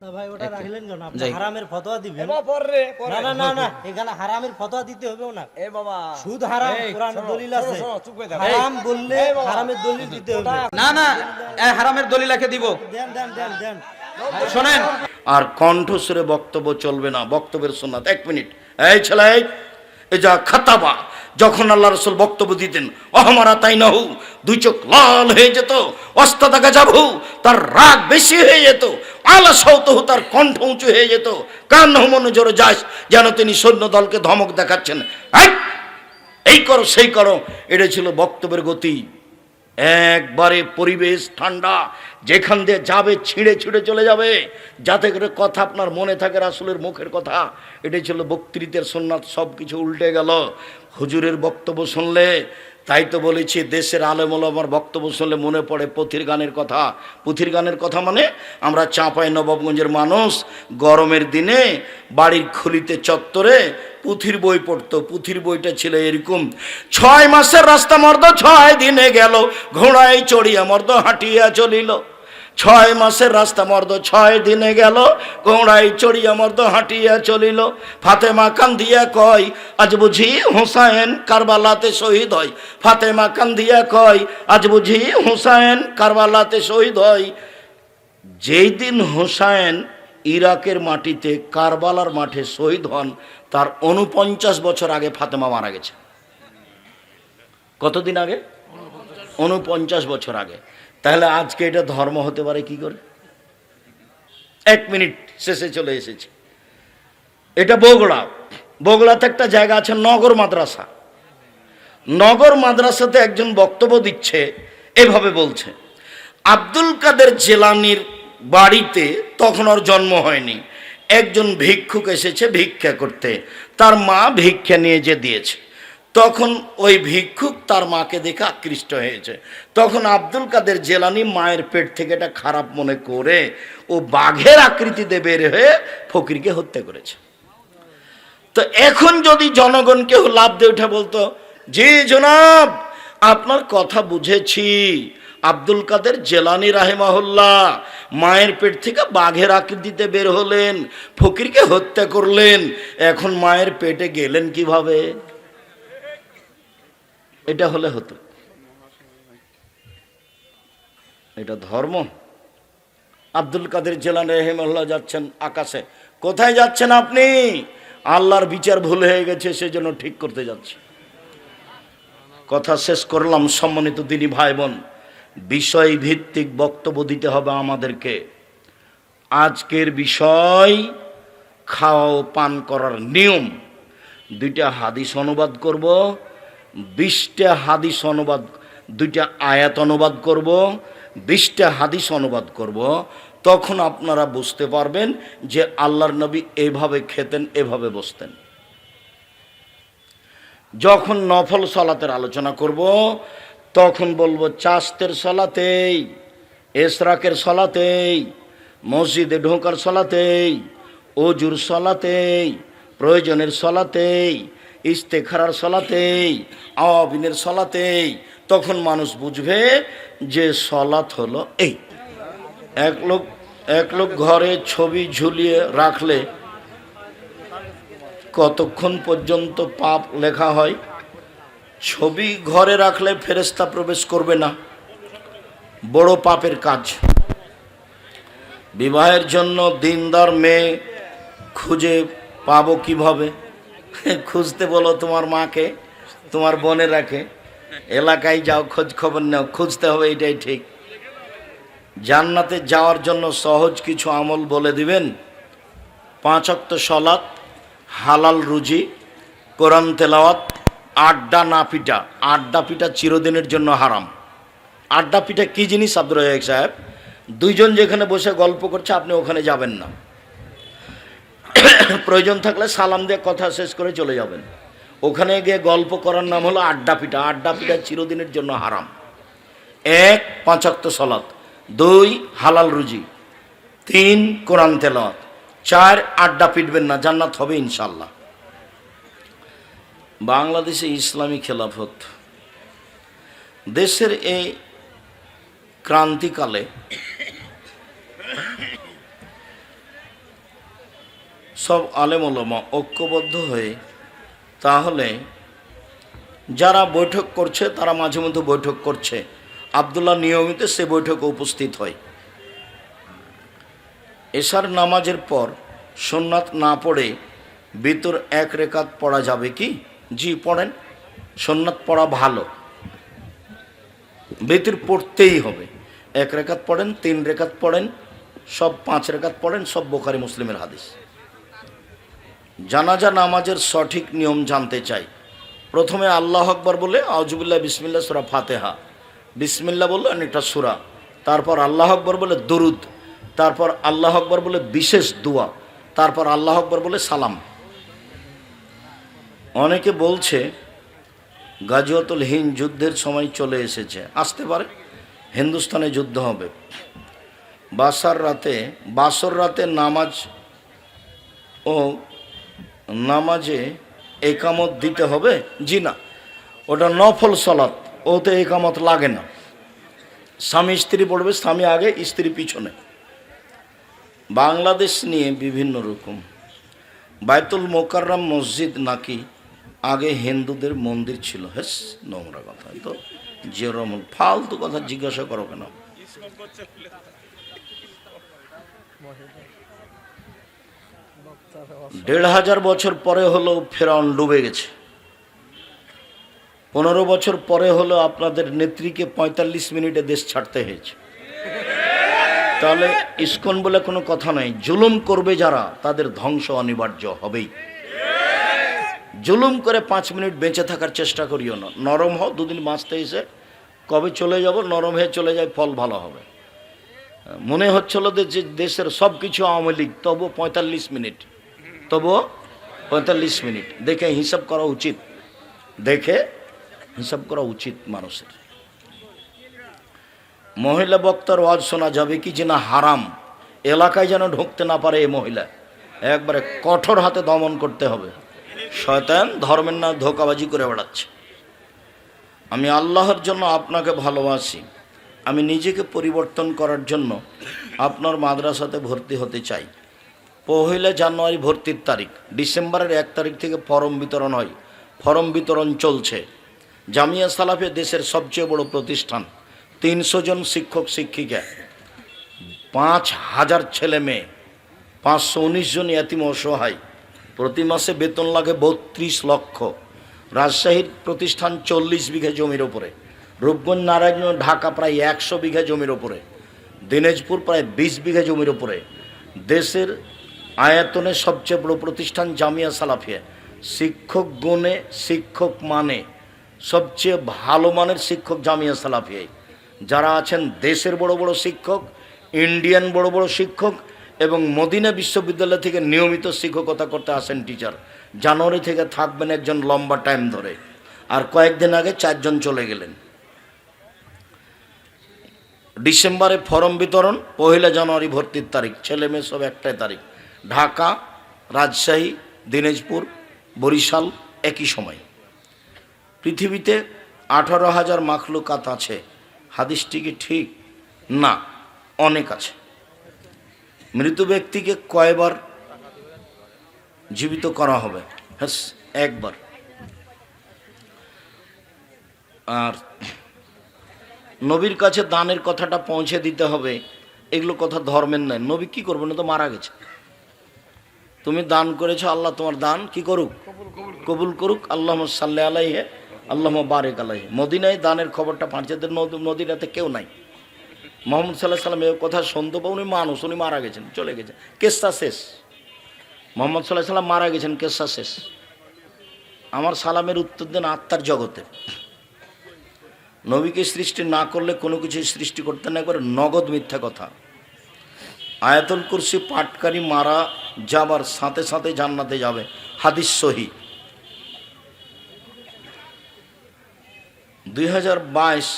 না ভাই ওটা রাখলেন কেন? আপনি হারামের ফতোয়া দিবেন। এবার পরে না না না না এখানে হারামের ফতোয়া দিতে হবে না এ বাবা। সুদ হারাম কোরআন দলিল আছে। শোনো, চুপ করে থাকো। হারাম বললে হারামের দলিল দিতে হবে। না না এ হারামের দলিলাকে দিব। দেন দেন দেন দেন। শোনেন। আর কণ্ঠস্বরে বক্তব্য চলবে না বক্তব্যের শোনাত এক মিনিট। এই ছেলে এই, এই যা খাতাবা যখন আল্লাহ রসুল বক্তব্য দিতেন অহমারা তাই না হু দুই চোখ লাল হয়ে যেত অস্তা দেখা যাবু তার রাগ বেশি হয়ে যেত আলা সৌতহু তার কণ্ঠ উঁচু হয়ে যেত। কান মনে জোরে যাস, যেন তিনি সৈন্য দলকে ধমক দেখাচ্ছেন। এই করো, সেই করো। এটা ছিল বক্তব্যের গতি। একবারে পরিবেশ ঠান্ডা, যেখান দিয়ে যাবে, ছিঁড়ে ছিঁড়ে চলে যাবে। যাতে করে কথা আপনার মনে থাকে, রাসুলের মুখের কথা। এটাই ছিল বক্তৃতের সোননাথ সব কিছু উল্টে গেল। হুজুরের বক্তব্য শুনলে তাই তো বলেছি, দেশের আলেমল আমার বক্তব্য শুনলে মনে পড়ে পুথির গানের কথা। পুথির গানের কথা মানে আমরা চাঁপাই নবাবগঞ্জের মানুষ, গরমের দিনে বাড়ির খুলিতে চত্বরে পুথির বই পড়তো। পুথির বইটা ছিল এরকম, ছয় মাসের রাস্তা মর্দ, ছয় দিনে গেল, ঘোড়ায় চড়িয়া মর্দ হাঁটিয়া চলিল। ছয় মাসের রাস্তা মর্দ, ছয় দিনে গেল ঘোড়ায় চড়িয়া মর্দ হাঁটিয়া চলিল। ফাতেমা কান্দিয়া কয়, আজ বুঝি হুসাইন কারবালাতে শহীদ হয়। ফাতেমা কান্দিয়া কয়, আজ বুঝি হুসাইন কারবালাতে শহীদ হয়। যেই দিন হোসাইন ইরাকের মাটিতে কারবালার মাঠে শহীদ হন, তার উনপঞ্চাশ বছর আগে ফাতেমা মারা গেছে। কতদিন আগে? উনপঞ্চাশ বছর আগে। তাহলে আজকে এটা ধর্ম হতে পারে কি করে? এক মিনিট শেষে চলে এসেছে। এটা বগুড়া। বগুড়াতে একটা জায়গা আছে, নগর মাদ্রাসা। নগর মাদ্রাসাতে একজন বক্তব্য দিচ্ছে, এভাবে বলছে, আব্দুল কাদের জেলানির বাড়িতে তখন ওর জন্ম হয়নি। একজন ভিক্ষুক এসেছে ভিক্ষা করতে। তার মা ভিক্ষা নিয়ে যে দিয়েছে। তখন ওই ভিক্ষুক তার মাকে দেখে আকৃষ্ট হয়েছে। তখন আব্দুল কাদের জেলানি মায়ের পেট থেকে এটা খারাপ মনে করে ও বাঘের আকৃতিতে বের হয়ে ফকিরকে হত্যা করেছে। তো এখন যদি জনগণ কেউ লাভ দিয়ে উঠে বলতো, জি জনাব, আপনার কথা বুঝেছি। আব্দুল কাদের জেলানি রাহেমাহুল্লাহ মায়ের পেট থেকে বাঘের আকৃতিতে বের হলেন, ফকিরকে হত্যা করলেন, এখন মায়ের পেটে গেলেন কীভাবে? এটা হলে হতো। এটা ধর্ম। আব্দুল কাদের জেলানি রহেমাহুল্লাহ যাচ্ছেন আকাশে। কোথায় যাচ্ছেন আপনি? আল্লাহর বিচার ভুল হয়ে গেছে, সেজন্য ঠিক করতে যাচ্ছে। কথা শেষ করলাম, সম্মানিত দিনী ভাই বোন বিষয় ভিত্তিক বক্তব্য দিতে হবে আমাদেরকে। আজকের বিষয়, খাওয়া ও পান করার নিয়ম। দুইটা হাদিস অনুবাদ করব। বিশটা হাদিস অনুবাদ, দুইটা আয়াত অনুবাদ করব, বিশটা হাদিস অনুবাদ করব, তখন আপনারা বুঝতে পারবেন যে আল্লাহর নবী এভাবে খেতেন, এভাবে বসতেন। যখন নফল সলাতের আলোচনা করব, তখন বলব চাস্তের সলাতেই, এসরাকের সলাতেই, মসজিদে ঢোকার সলাতেই, অজুর সলাতেই, প্রয়োজনের সলাতেই ইস্তেখারার সলাতেই, আওয়াবিনের সলাতেই তখন মানুষ বুঝবে যে সলাত হলো এই। এক লোক এক লোক ঘরে ছবি ঝুলিয়ে রাখলে কতক্ষণ পর্যন্ত পাপ লেখা হয়? ছবি ঘরে রাখলে ফেরেস্তা প্রবেশ করবে না। বড় পাপের কাজ। বিবাহের জন্য দিনদার মেয়ে খুঁজে পাবো কীভাবে? খুঁজতে বলো তোমার মাকে, তোমার বনে রাখে। এলাকায় যাও খোঁজ খবর নাও, খুঁজতে হবে এটাই ঠিক। জান্নাতে যাওয়ার জন্য সহজ কিছু আমল বলে দিবেন। পাঁচ অক্ত সলাৎ, হালাল রুজি, কোরআন তেলাওয়াত, আড্ডা না পিটা। আড্ডা পিটা চিরদিনের জন্য হারাম। আড্ডা পিটা কী জিনিস আব্দুর সাহেব? দুইজন যেখানে বসে গল্প করছে, আপনি ওখানে যাবেন না। প্রয়োজন থাকলে সালাম দিয়ে কথা শেষ করে চলে যাবেন। ওখানে গিয়ে গল্প করার নাম হলো আড্ডা পিঠা। আড্ডা পিঠা চিরদিনের জন্য হারাম। এক পাঁচাক্ত সলাৎ দুই, হালাল রুজি। তিন, কোরআন তেলাওয়াত। চার, আড্ডা পিটবেন না। জান্নাত হবে ইনশাল্লাহ বাংলাদেশে ইসলামী খেলাফত। দেশের এই ক্রান্তিকালে সব আলেমলমা ঐক্যবদ্ধ হয়ে, তাহলে যারা বৈঠক করছে, তারা মাঝে মধ্যে বৈঠক করছে। আবদুল্লাহ নিয়মিত সে বৈঠকে উপস্থিত হয়। এশার নামাজের পর সোননাথ না পড়ে ভিতর এক রেখাত পড়া যাবে কি? জি, পড়েন। সোননাথ পড়া ভালো। বেতির পড়তেই হবে। এক রেখাত পড়েন, তিন রেখাত পড়েন, সব পাঁচ রেখাত পড়েন, সব বোখারি মুসলিমের হাদিস। জানাজা নামাজের সঠিক নিয়ম জানতে চাই। প্রথমে আল্লাহ আকবর বলে আউজুবিল্লাহ বিসমিল্লা সুরা ফাতেহা। বিসমিল্লা বলল একটা সুরা। তারপর আল্লাহ আকবর বলে, দরুদ। তারপর আল্লাহ আকবর বলে, বিশেষ দোয়া। তারপর আল্লাহ আকবর বলে, সালাম। অনেকে বলছে গাজিয়াতুল হিন্দ যুদ্ধের সময় চলে এসেছে। আসতে পারে, হিন্দুস্তানে যুদ্ধ হবে। বাসার রাতে, বাসর রাতে নামাজ ও নামাজে একামত দিতে হবে, জি না। ওটা নফল সলাত, ওতে একামত লাগে না। স্বামী স্ত্রী পড়বে, স্বামী আগে, স্ত্রী পিছনে। বাংলাদেশ নিয়ে বিভিন্ন রকম। বায়তুল মোকাররম মসজিদ নাকি আগে হিন্দুদের মন্দির ছিল। হেস, নোংরা কথা। তো যেরকম ফালতু কথা জিজ্ঞাসা করো কেন? দেড় হাজার বছর পরে হলো ফেরাউন ডুবে গেছে। পনেরো বছর পরে হলো আপনাদের নেত্রীকে পঁয়তাল্লিশ মিনিটে দেশ ছাড়তে হয়েছে। তাহলে ইস্কন বলে কোনো কথা নাই। জুলুম করবে যারা, তাদের ধ্বংস অনিবার্য হবেই। জুলুম করে পাঁচ মিনিট বেঁচে থাকার চেষ্টা করিও না। নরম হও, দুদিন বাঁচতে এসে কবে চলে যাব, নরম হয়ে চলে যায়, ফল ভালো হবে। মনে হচ্ছিল যে দেশের সব কিছু আওয়ামী লীগ তবু পঁয়তাল্লিশ মিনিট। তবুও পঁয়তাল্লিশ মিনিট। দেখে হিসাব করা উচিত। দেখে হিসাব করা উচিত মানুষের। মহিলা বক্তার ওয়াজ শোনা যাবে কি যে না হারাম। এলাকায় যেন ঢুকতে না পারে এই মহিলা। একবারে কঠোর হাতে দমন করতে হবে। শয়তান ধর্মের না ধোকাবাজি করে বেড়াচ্ছে। আমি আল্লাহর জন্য আপনাকে ভালোবাসি। আমি নিজেকে পরিবর্তন করার জন্য আপনার মাদ্রাসাতে ভর্তি হতে চাই। পহিলা জানুয়ারি ভর্তির তারিখ। ডিসেম্বরের এক তারিখ থেকে ফরম বিতরণ হয়। ফরম বিতরণ চলছে। জামিয়া সালাফে দেশের সবচেয়ে বড় প্রতিষ্ঠান। তিনশো জন শিক্ষক, শিক্ষিকা, পাঁচ হাজার ছেলে মেয়ে, পাঁচশো উনিশ জন এতিম অসহায়। প্রতি মাসে বেতন লাগে বত্রিশ লক্ষ। রাজশাহীর প্রতিষ্ঠান চল্লিশ বিঘা জমির ওপরে। রূপগঞ্জ, নারায়ণগঞ্জ, ঢাকা প্রায় একশো বিঘা জমির ওপরে। দিনাজপুর প্রায় বিশ বিঘা জমির ওপরে। দেশের আয়তনে সবচেয়ে বড় প্রতিষ্ঠান জামিয়া সালাফিয়া। শিক্ষক গুণে শিক্ষক মানে সবচেয়ে ভালো মানের শিক্ষক জামিয়া সালাফিয়াই। যারা আছেন দেশের বড় বড় শিক্ষক, ইন্ডিয়ান বড় বড় শিক্ষক এবং মদিনা বিশ্ববিদ্যালয় থেকে নিয়মিত শিক্ষকতা করতে আসেন টিচার। জানুয়ারি থেকে থাকবেন একজন লম্বা টাইম ধরে। আর কয়েকদিন আগে চারজন চলে গেলেন। ডিসেম্বরে ফর্ম বিতরণ, পহেলা জানুয়ারি ভর্তির তারিখ। ছেলে মেয়ে সব একটাই তারিখ। ঢাকা, রাজশাহী, দিনাজপুর, বরিশাল একই সময়। পৃথিবীতে আঠারো হাজার মাখলুকাত আছে। হাদিসটি কি ঠিক? না, অনেক আছে। মৃত ব্যক্তিকে কয়বার জীবিত করা হবে? হ্যাঁ একবার। আর নবীর কাছে দানের কথাটা পৌঁছে দিতে হবে। এগুলো কথা ধর্মের নয়। নবী কি করবে না তো মারা গেছে। তুমি দান করেছ, আল্লাহ তোমার দান কি করুক? কবুল করুক আল্লাহ সাল্লাহ আলাইহে আল্লাহ বারেক আলাইহে। মদিনায় দানের খবরটা পাঁচেদের নদীরাতে কেউ নাই। মোহাম্মদ সাল্লাহ সাল্লাম এ কথা শুনতে পাও উনি মানুষ, উনি মারা গেছেন, চলে গেছেন। কেসটা শেষ। মোহাম্মদ সাল্লাহ সাল্লাম মারা গেছেন, কেসটা শেষ। আমার সালামের উত্তর দেন আত্মার জগতে। নবীকে সৃষ্টি না করলে কোনো কিছু সৃষ্টি করতে না একবার নগদ মিথ্যা কথা। আয়াতুল কুরসি পাটকারী মারা যাবার সাথে সাথে জান্নাতে যাবে। হাদিস সহি। দুই হাজার বাইশ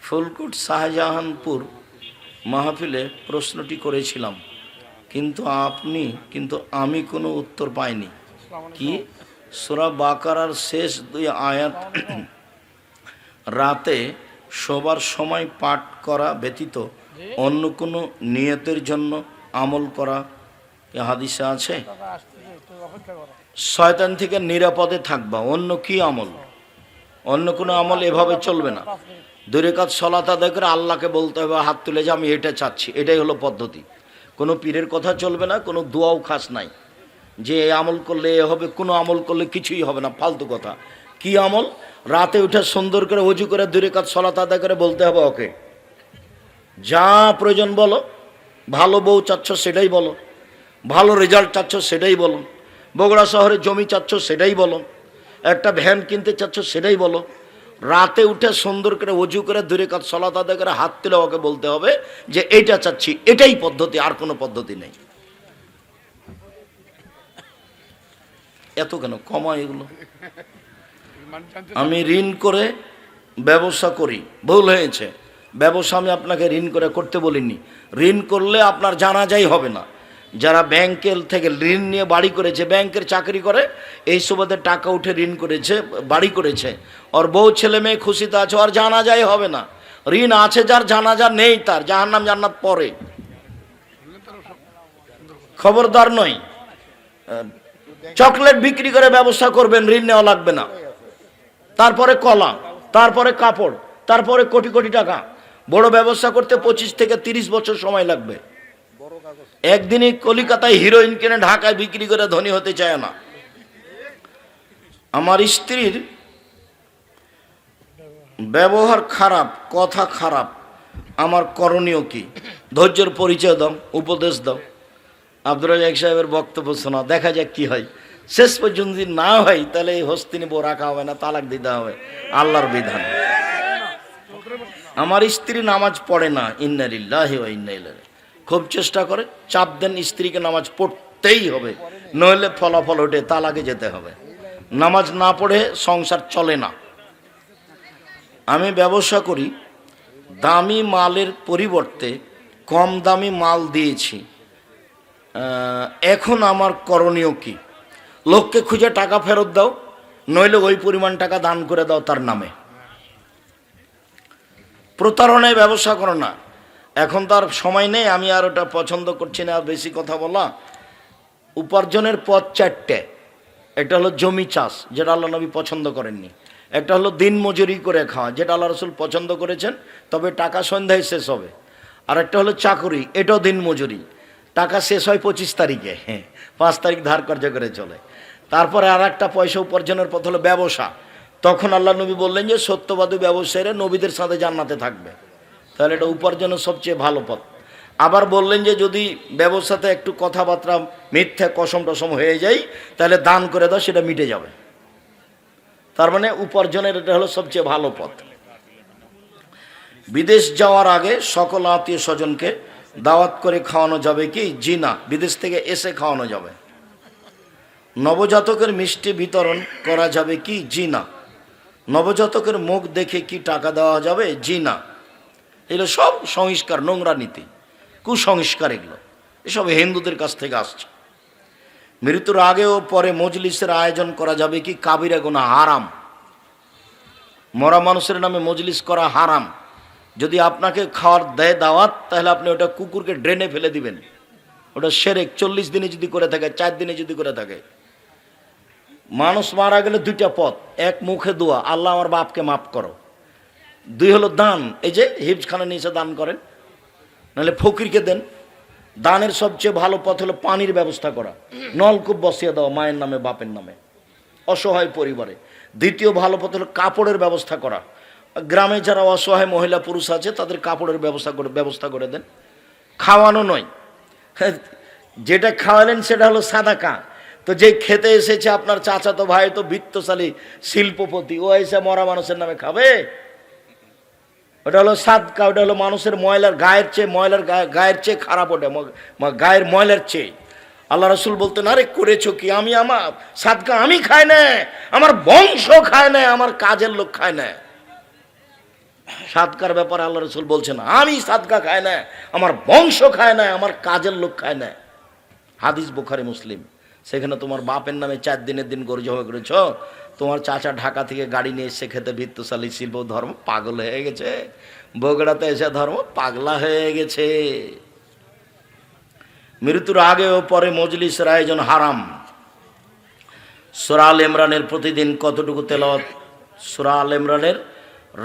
ফুলকোট। শাহজাহানপুর মাহফিলে প্রশ্নটি করেছিলাম। কিন্তু আপনি কিন্তু আমি কোনো উত্তর পাইনি। কি? সোরা বাকারার শেষ দুই আয়াত রাতে শোবার সময় পাঠ করা ব্যতীত অন্য কোনো নিয়তের জন্য আমল করা হাদিসে আছে? শয়তান থেকে নিরাপদে থাকবা, অন্য কি আমল? অন্য কোনো আমল এভাবে চলবে না। দূরে কাজ সলাত আদায় করে আল্লাহকে বলতে হবে, হাত তুলে যে, আমি এটা চাচ্ছি, এটাই হলো পদ্ধতি। কোনো পীরের কথা চলবে না, কোনো দোয়াও খাস নাই। যে আমল করলে এ হবে, কোনো আমল করলে কিছুই হবে না, ফালতু কথা। কি আমল? রাতে উঠে সুন্দর করে অজু করে দূরে কাজ সলাত আদায় করে বলতে হবে, ওকে। যা প্রয়োজন বলো ভালো বউ চাচ্ছ সেটাই বলো ভালো রেজাল্ট চাচ্ছ সেটাই বলো বগুড়া শহরে জমি চাচ্ছ সেটাই বলো একটা ভ্যান কিনতে চাচ্ছ সেটাই বলো রাতে উঠে সুন্দর করে অজু করে দূরে কাজ সলাত আদায় করে হাত তুলে ওকে বলতে হবে যে এইটা চাচ্ছি এটাই পদ্ধতি আর কোনো পদ্ধতি নেই। এত কেন? কমা এগুলো। আমি ঋণ করে ব্যবসা করি ভুল হয়েছে। ব্যবসা আমি আপনাকে ঋণ করে করতে বলিনি। ঋণ করলে আপনার জানাজাই হবে না। যারা ব্যাংকের থেকে ঋণ নিয়ে বাড়ি করেছে, ব্যাংকের চাকরি করে, এই সুবাদে টাকা উঠে ঋণ করেছে, বাড়ি করেছে। ওর বউ ছেলে মেয়ে খুশিতে আছে আর জানা জানাজাই হবে না। ঋণ আছে যার জানা জানাজা নেই তার, জাহান্নাম জান্নাত পরে। খবরদার নয় চকলেট বিক্রি করে ব্যবসা করবেন, ঋণ নেওয়া লাগবে না। তারপরে কলা, তারপরে কাপড়, তারপরে কোটি কোটি টাকা। বড় ব্যবসা করতে পঁচিশ থেকে তিরিশ বছর সময় লাগবে। একদিনই কলিকাতায় হিরোইন কিনে ঢাকায় বিক্রি করে ধনী হতে চায় না। আমার স্ত্রীর ব্যবহার খারাপ, কথা খারাপ। আমার করণীয় কি? ধৈর্যের পরিচয় দাও, উপদেশ দাও। আব্দুল রাজাক সাহেবের বক্তব্য শোনা দেখা যাক কি হয়। শেষ পর্যন্ত যদি না হয়, তাহলে এই হস্তিনী বউ রাখা হবে না, তালাক দিতে হবে। আল্লাহর বিধান। আমার স্ত্রী নামাজ পড়ে না ইন্নারিল্লাহি খুব চেষ্টা করে, চাপ দেন স্ত্রীকে নামাজ পড়তেই হবে, নইলে ফলাফল ওঠে, তালাকে যেতে হবে। নামাজ না পড়ে সংসার চলে না। আমি ব্যবসা করি, দামি মালের পরিবর্তে কম দামি মাল দিয়েছি। এখন আমার করণীয় কি? লোককে খুঁজে টাকা ফেরত দাও, নইলে ওই পরিমাণ টাকা দান করে দাও তার নামে। প্রতারণায় ব্যবসা করো না। এখন তার সময় নেই, আমি আর ওটা পছন্দ করছি না বেশি কথা বলা। উপার্জনের পথ চারটে। একটা হলো জমি চাষ, যেটা আল্লাহ নবী পছন্দ করেননি। একটা হলো দিন মজুরি করে খাওয়া, যেটা আল্লাহ রসুল পছন্দ করেছেন, তবে টাকা সন্ধ্যায় শেষ হবে। আর একটা হলো চাকুরি, এটাও দিন মজুরি। টাকা শেষ হয় পঁচিশ তারিখে হ্যাঁ পাঁচ তারিখ ধার কার্য করে চলে। তারপরে আর একটা পয়সা উপার্জনের পথ হলো ব্যবসা। তখন আল্লাহ নবী বললেন যে, সত্যবাদী ব্যবসায়ীরা নবীদের সাথে জান্নাতে থাকবে। তাহলে এটা উপার্জনের সবচেয়ে ভালো পথ। আবার বললেন যে, যদি ব্যবসাতে একটু কথাবার্তা, মিথ্যা, কসম, টসম হয়ে যায়, তাহলে দান করে দাও, সেটা মিটে যাবে। তার মানে উপার্জনের এটা হলো সবচেয়ে ভালো পথ। বিদেশ যাওয়ার আগে সকল আত্মীয় স্বজনকে দাওয়াত করে খাওয়ানো যাবে কি? জি না, বিদেশ থেকে এসে খাওয়ানো যাবে। নবজাতকের মিষ্টি বিতরণ করা যাবে কি? জি না। নবজাতকের মুখ দেখে কি টাকা দেওয়া যাবে? জি না। এগুলো সব সংস্কার, নোংরা নীতি। কুসংস্কার এগুলো। এসব হিন্দুদের কাছ থেকে আসছে। মৃত্যুর আগে ও পরে মজলিসের আয়োজন করা যাবে কি? কাবিরা গোনা হারাম। মরা মানুষের নামে মজলিস করা হারাম। যদি আপনাকে খাওয়ার দেয় দাওয়াত, তাহলে আপনি ওটা কুকুরকে ড্রেনে ফেলে দিবেন। ওটা সেরেক, চল্লিশ দিনে যদি করে থাকে, চার দিনে যদি করে থাকে। মানুষ মারা গেলে দুইটা পথ, এক মুখে দোয়া, আল্লাহ আমার বাপকে মাফ করো। দুই হলো দান, এই যে হিপসখানা নিচে দান করেন, নাহলে ফকিরকে দেন। দানের সবচেয়ে ভালো পথ হলো পানির ব্যবস্থা করা। নলকূপ বসিয়ে দেওয়া মায়ের নামে, বাপের নামে। অসহায় পরিবারে। দ্বিতীয় ভালো পথ হলো কাপড়ের ব্যবস্থা করা। গ্রামে যারা অসহায় মহিলা পুরুষ আছে, তাদের কাপড়ের ব্যবস্থা করে ব্যবস্থা করে দেন। খাওয়ানো নয়। যেটা খাওয়ালেন সেটা হলো সাদাকা। তো যে খেতে এসেছে আপনার চাচাতো ভাই, তো বৃত্তশালী শিল্পপতি, ও এসে মরা মানুষের নামে খাবে? ওটা হলো সাদকা, ওটা হলো মানুষের ময়লার গায়ের চেয়ে, ময়লার গায়ের চেয়ে খারাপ ওটা গায়ের ময়লার চেয়ে। আল্লাহ রসুল বলতেন, আরে করেছ কি? আমি আমার সাদকা আমি খাই না, আমার বংশ খায় না, আমার কাজের লোক খায় না। সাদকার ব্যাপারে আল্লাহ রসুল বলছেন, আমি সাদকা খাই না, আমার বংশ খায় না, আমার কাজের লোক খায় না। হাদিস বুখারি, মুসলিম। সেখানে তোমার বাপের নামে চার দিনের দিন গরু জমা করেছ। তোমার চাচা ঢাকা থেকে গাড়ি নিয়ে এসে খেতে ভিত্তশালী শিল্প ধর্ম পাগল হয়ে গেছে। বগুড়াতে এসে ধর্ম পাগলা হয়ে গেছে। মৃত্যুর আগে ও পরে মজলিসের আয়োজন হারাম। সুরাল ইমরানের প্রতিদিন কতটুকু তেলাওয়াত? সুরাল ইমরানের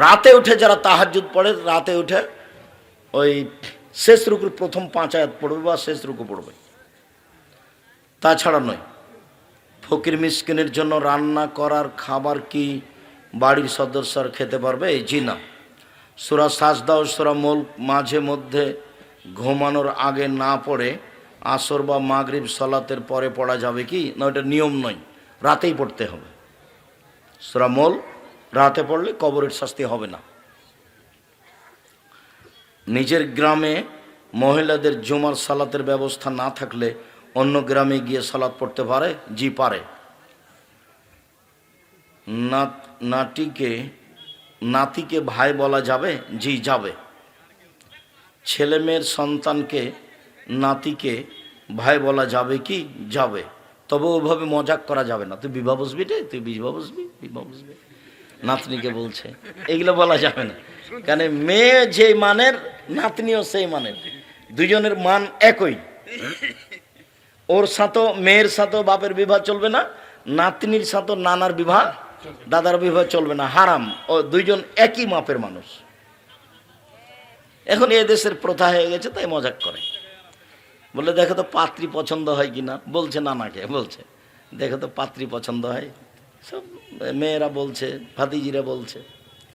রাতে উঠে যারা তাহাজ্জুদ পড়ে, রাতে উঠে ওই শেষ রুকুর প্রথম পাঁচ আয়াত পড়বে বা শেষ রুকু পড়বে। তাছাড়া নয়। ফকির মিসকিনের জন্য রান্না করার খাবার কি বাড়ির সদস্যরা খেতে পারবে? জি না। সুরা সাজদা ও সুরা মোল মাঝে মধ্যে ঘুমানোর আগে না পড়ে আসর বা মাগরিব সলাতের পরে পড়া যাবে কি? না ওটা নিয়ম নয়। রাতেই পড়তে হবে। সুরা মোল রাতে পড়লে কবরের শাস্তি হবে না। নিজের গ্রামে মহিলাদের জুমার সালাতের ব্যবস্থা না থাকলে অন্য গ্রামে গিয়ে সালাত পড়তে পারে? জি, পারে। নাত- নাটিকে নাতিকে ভাই বলা যাবে? জি, যাবে। ছেলে মেয়ের সন্তানকে, নাতিকে ভাই বলা যাবে কি? যাবে। তবে ওভাবে মজাক করা যাবে না। তুই বিবাহ বসবি রে? তুই বিবাহ বসবি? বিবাহ বসবি। নাতনিকে বলছে। এগুলো বলা যাবে না। কারণ মেয়ে যে মানের, নাতনিও সেই মানের। দুজনের মান একই। ওর সাথে মেয়ের সাথে বাপের বিবাহ চলবে না, নাতনির সাথে নানার বিবাহ, দাদার বিবাহ চলবে না। হারাম। ও দুইজন একই মাপের মানুষ। এখন এ দেশের প্রথা হয়ে গেছে, তাই মজাক করে। বলে দেখো তো পাত্রী পছন্দ হয় কি না বলছে নানাকে, বলছে। দেখো তো পাত্রী পছন্দ হয়? সব মেয়েরা বলছে, ভাতিজিরা বলছে।